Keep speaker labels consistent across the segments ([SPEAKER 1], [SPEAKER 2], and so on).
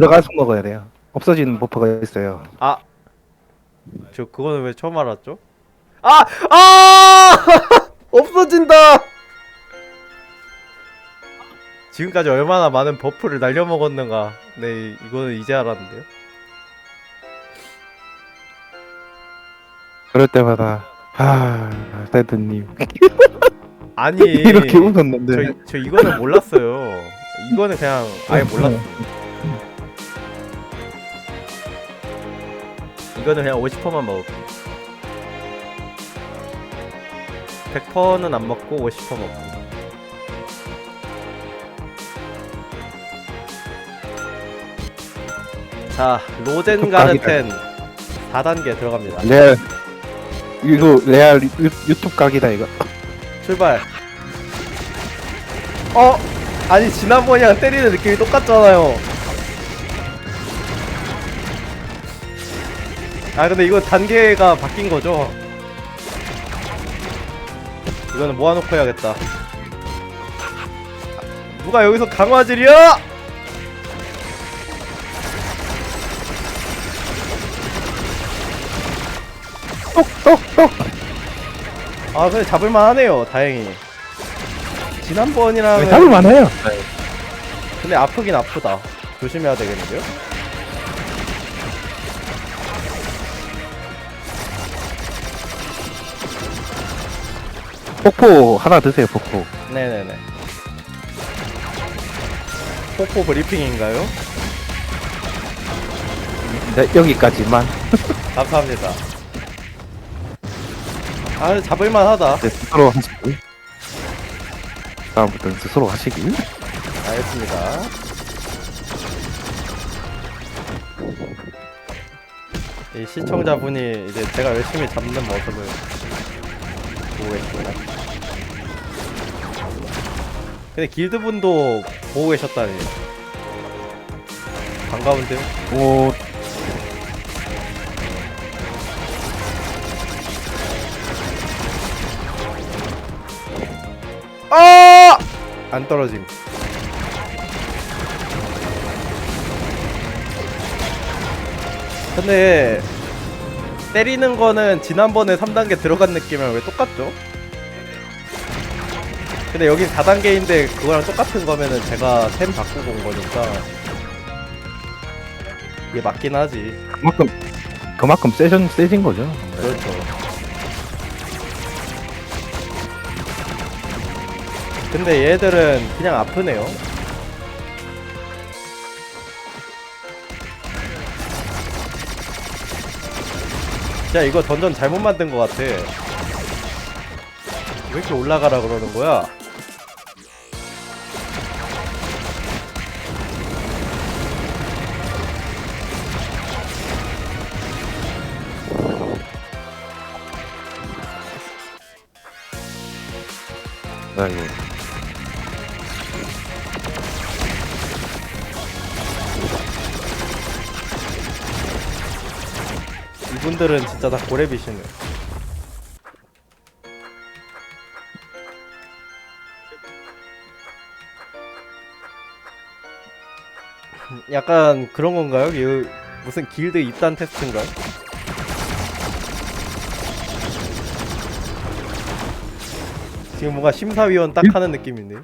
[SPEAKER 1] 들어가서 먹어야 돼요. 없어지는 버퍼가 있어요.
[SPEAKER 2] 아, 저 그거는 왜 처음 알았죠? 아, 아, 없어진다. 지금까지 얼마나 많은 버프를 날려 먹었는가. 네, 이거는 이제 알았는데요.
[SPEAKER 1] 그럴 때마다 아, 세드님
[SPEAKER 2] 아니,
[SPEAKER 1] 이렇게 웃었는데
[SPEAKER 2] 저, 저 이거는 몰랐어요. 이거는 그냥 아예 몰랐어. 이거는 그냥 50%만 먹을게. 100%는 안 먹고 50% 먹고. 자, 로젠 가르텐 4단계 들어갑니다.
[SPEAKER 1] 레알 이거 레알 유, 유튜브 각이다 이거.
[SPEAKER 2] 출발. 어? 아니 지난번이랑 때리는 느낌이 똑같잖아요. 아 근데 이거 단계가 바뀐 거죠? 이거는 모아놓고 해야겠다. 누가 여기서 강화질이야? 아 근데 잡을만 하네요 다행히 지난번이랑
[SPEAKER 1] 잡을만 해요.
[SPEAKER 2] 근데 아프긴 아프다 조심해야 되겠는데요?
[SPEAKER 1] 폭포 하나 드세요 폭포.
[SPEAKER 2] 네네네 포포 브리핑인가요?
[SPEAKER 1] 네, 여기까지만.
[SPEAKER 2] 감사합니다 아 잡을만 하다
[SPEAKER 1] 네, 스스로 하시기. 다음부터는 스스로 하시기.
[SPEAKER 2] 알겠습니다 이 시청자분이 이제 제가 열심히 잡는 모습을 계십니다 근데 길드분도 보고 계셨다니 반가운데요?
[SPEAKER 1] 오,
[SPEAKER 2] 아! 안 떨어짐. 근데 때리는 거는 지난번에 3단계 들어간 느낌이랑 왜 똑같죠? 근데 여긴 4단계인데 그거랑 똑같은 거면은 제가 템 바꾸고 온 거니까 이게 맞긴 하지.
[SPEAKER 1] 그만큼 그만큼 세션 세진 거죠.
[SPEAKER 2] 그렇죠. 근데 얘들은 그냥 아프네요. 야 이거 던전 잘못 만든 것 같아. 왜 이렇게 올라가라 그러는 거야?
[SPEAKER 1] 네, 예.
[SPEAKER 2] 이분들은 진짜 다 고래비시네. 약간 그런 건가요? 이 무슨 길드 입단 테스트인가요? 지금 뭔가 심사위원 딱 하는 느낌인데요?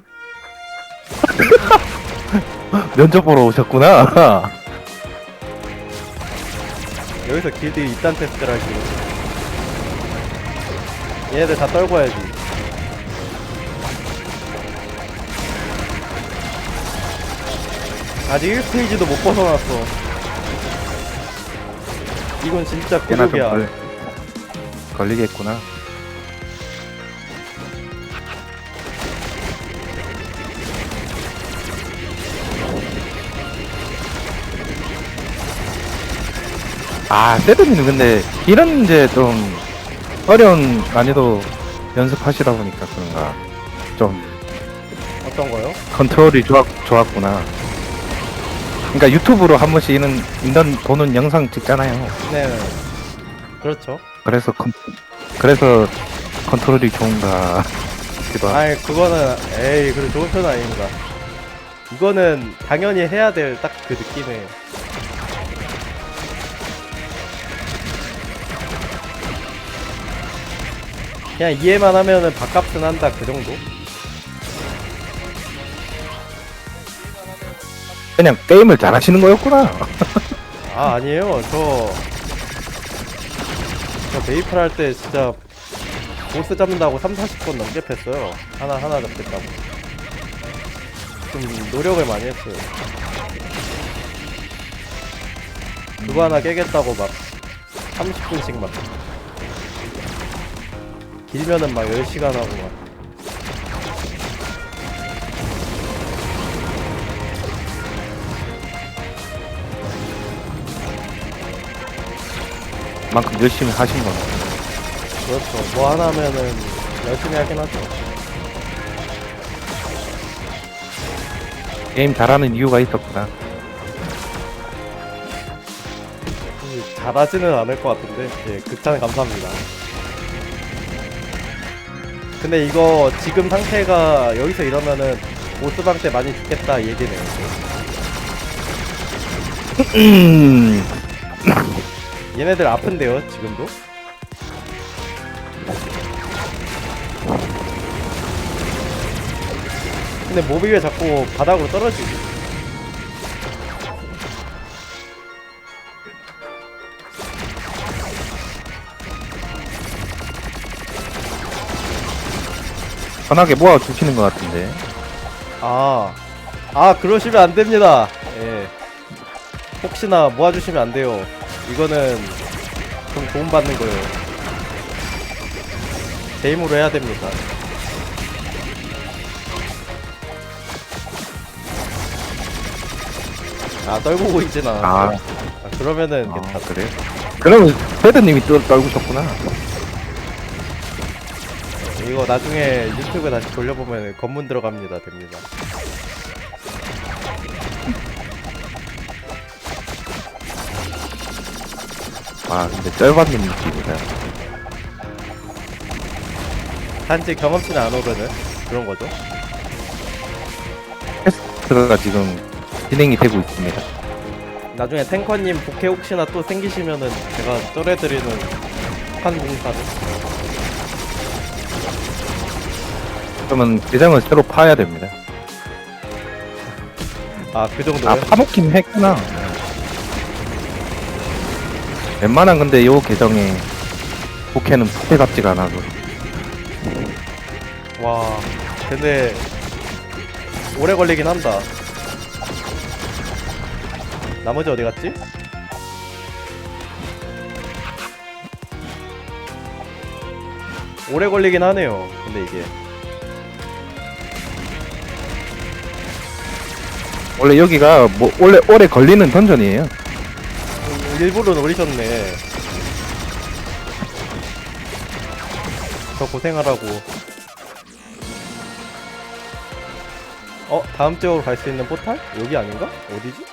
[SPEAKER 1] 면접 보러 오셨구나.
[SPEAKER 2] 여기서 길드 입단 테스트를 하시고. 얘네들 다 떨궈야지. 아직 1스테이지도 못 벗어났어. 이건 진짜
[SPEAKER 1] 꽤나 좀 걸, 걸리겠구나. 아, 세드님은 근데 이런 이제 좀 어려운 난이도 연습하시다 보니까 그런가. 좀
[SPEAKER 2] 어떤 거요?
[SPEAKER 1] 컨트롤이 좋았, 좋았구나. 그러니까 유튜브로 한 번씩 이런 인던 보는 영상 찍잖아요.
[SPEAKER 2] 네 그렇죠
[SPEAKER 1] 그래서 컨 그래서 컨트롤이 좋은가 싶기도 하고.
[SPEAKER 2] 아이 그거는 에이 그래 좋은 편 아닙니다 이거는 당연히 해야 될 딱 그 느낌에 그냥 이해만 하면은 밥값은 한다 그 정도?
[SPEAKER 1] 그냥 게임을 잘하시는 거였구나.
[SPEAKER 2] 아 아니에요 저... 저 메이플 할 때 진짜 보스 잡는다고 3, 40번 넘게 팼어요 하나 하나 잡겠다고 좀 노력을 많이 했어요 그거 하나 깨겠다고 막 30분씩 막 길면은 막 10시간 하고 막
[SPEAKER 1] 만큼 열심히 하신 거네.
[SPEAKER 2] 그렇죠 뭐 하나 하면은 열심히 하긴 하죠
[SPEAKER 1] 게임 잘하는 이유가 있었구나.
[SPEAKER 2] 음, 잘하지는 않을 것 같은데 예 극찬 감사합니다 근데 이거 지금 상태가 여기서 이러면은 보스방 때 많이 죽겠다 이 얘기네요
[SPEAKER 1] 음,
[SPEAKER 2] 얘네들 아픈데요 지금도? 근데 몹이 왜 자꾸 바닥으로 떨어지지?
[SPEAKER 1] 편하게 모아 주시는 것 같은데.
[SPEAKER 2] 아, 아 그러시면 안 됩니다. 예. 혹시나 모아주시면 안 돼요. 이거는 좀 도움 받는 거예요. 제 힘으로 해야 됩니다. 아 떨구고 있진 않아.
[SPEAKER 1] 아,
[SPEAKER 2] 아, 그러면은
[SPEAKER 1] 아
[SPEAKER 2] 괜찮아.
[SPEAKER 1] 그래? 그러면 헤드님이 또 떨구셨구나.
[SPEAKER 2] 이거 나중에 유튜브 다시 돌려보면 검문 들어갑니다. 됩니다.
[SPEAKER 1] 아, 근데 쩔받는 느낌이다.
[SPEAKER 2] 단지 경험치는 안 오르는 그런 거죠.
[SPEAKER 1] 테스트가 지금 진행이 되고 있습니다.
[SPEAKER 2] 나중에 탱커님 복회 혹시나 또 생기시면은 제가 쩔어드리는 한 공사를
[SPEAKER 1] 그러면 대장을 새로 파야 됩니다.
[SPEAKER 2] 아 그 정도요?
[SPEAKER 1] 아, 파먹긴 했구나. 웬만한 근데 요 계정에 포켓은 포켓 같지가 않아서.
[SPEAKER 2] 와 근데 오래 걸리긴 한다 나머지 어디 갔지? 오래 걸리긴 하네요 근데 이게
[SPEAKER 1] 원래 여기가 뭐 원래 오래 걸리는 던전이에요.
[SPEAKER 2] 음, 일부러 노리셨네 저 고생하라고 어? 다음 지역으로 갈 수 있는 포탈? 여기 아닌가? 어디지?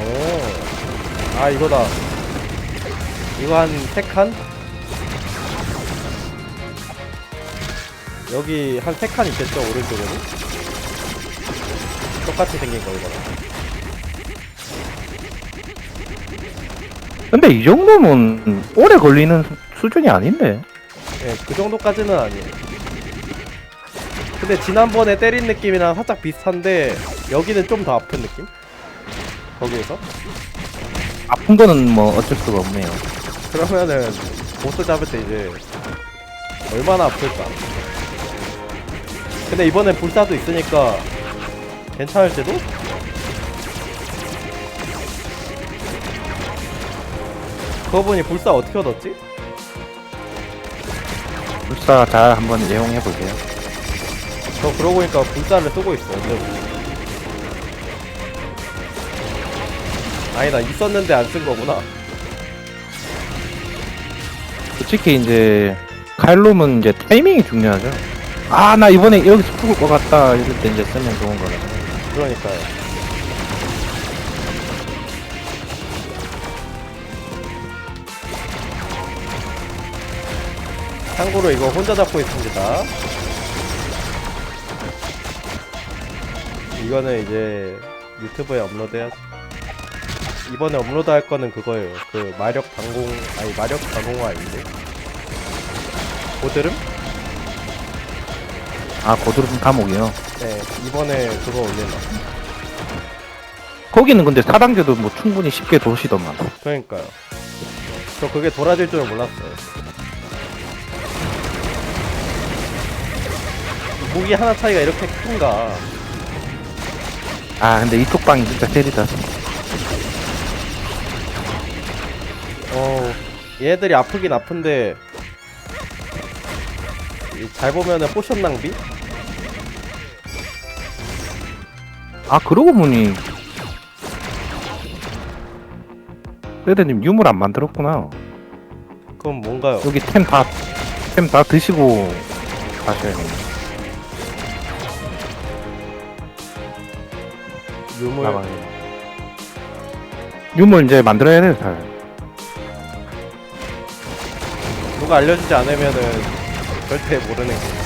[SPEAKER 2] 오. 아 이거다 이거 한 세 칸? 여기 한 세 칸 있겠죠 오른쪽으로? 똑같이 생긴 거 이거랑
[SPEAKER 1] 근데 이 정도면 오래 걸리는 수- 수준이 아닌데.
[SPEAKER 2] 예, 그 정도까지는 아니에요. 근데 지난번에 때린 느낌이랑 살짝 비슷한데 여기는 좀 더 아픈 느낌? 거기에서?
[SPEAKER 1] 아픈 거는 뭐 어쩔 수가 없네요.
[SPEAKER 2] 그러면은 보스 잡을 때 이제 얼마나 아플까? 근데 이번엔 불사도 있으니까 괜찮을지도? 그거 보니 불사 어떻게 얻었지?
[SPEAKER 1] 불사 잘 한번 이용해 보세요.
[SPEAKER 2] 저 그러고 보니까 불사를 쓰고 있어 언제부터 아니다 있었는데 안 쓴 거구나
[SPEAKER 1] 솔직히 이제 칼룸은 이제 타이밍이 중요하죠. 아 나 이번에 여기서 죽을 것 같다 이럴 때 이제 쓰면 좋은 거라서.
[SPEAKER 2] 그러니까요 참고로 이거 혼자 잡고 있습니다 이거는 이제 유튜브에 업로드해야지. 이번에 업로드 할 거는 그거예요. 그 마력 방공 아니 마력 방공화 아닌데. 고드름?
[SPEAKER 1] 아 고드름 감옥이요
[SPEAKER 2] 네 이번에 그거 올린다.
[SPEAKER 1] 거기는 근데 사당제도 뭐 충분히 쉽게 도시더만
[SPEAKER 2] 그러니까요. 저 그게 돌아질 줄은 몰랐어요. 무기 하나 차이가 이렇게 큰가?
[SPEAKER 1] 아 근데 이쪽 방이 진짜 세리다
[SPEAKER 2] 어, 얘들이 아프긴 아픈데 이 잘 보면은 포션 낭비?
[SPEAKER 1] 아 그러고 보니 세대님 유물 안 만들었구나
[SPEAKER 2] 그건 뭔가요?
[SPEAKER 1] 여기 템 다 템 다 드시고 가셔야 돼
[SPEAKER 2] 유물
[SPEAKER 1] 나가요 유물 이제 만들어야 돼 잘.
[SPEAKER 2] 누가 알려주지 않으면은 절대 모르는 거.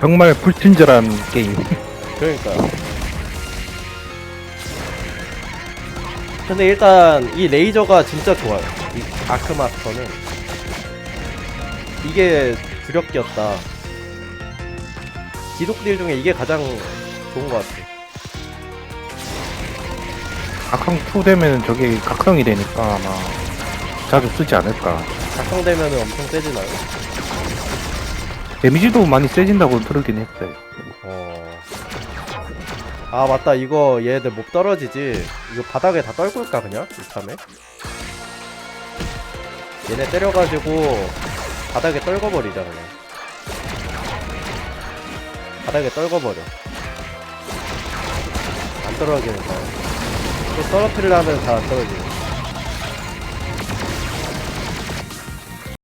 [SPEAKER 1] 정말 불친절한 게임
[SPEAKER 2] 그러니까요. 근데 일단 이 레이저가 진짜 좋아요. 이 아크마스터는 이게 주력기였다. 기독딜 중에 이게 가장 좋은 것 같아.
[SPEAKER 1] 각성 2 되면 저게 각성이 되니까 아마 자주 쓰지 않을까
[SPEAKER 2] 작성되면은 엄청 세지나요?
[SPEAKER 1] 데미지도 많이 세진다고 들었긴 했어요.
[SPEAKER 2] 어. 아 맞다. 이거 얘들 목 떨어지지. 이거 바닥에 다 떨굴까 그냥? 이참에? 얘네 때려가지고 바닥에 떨궈버리자 그냥. 바닥에 떨궈버려. 안 떨어지니까. 또 떨어뜨리려면 잘안 떨어지고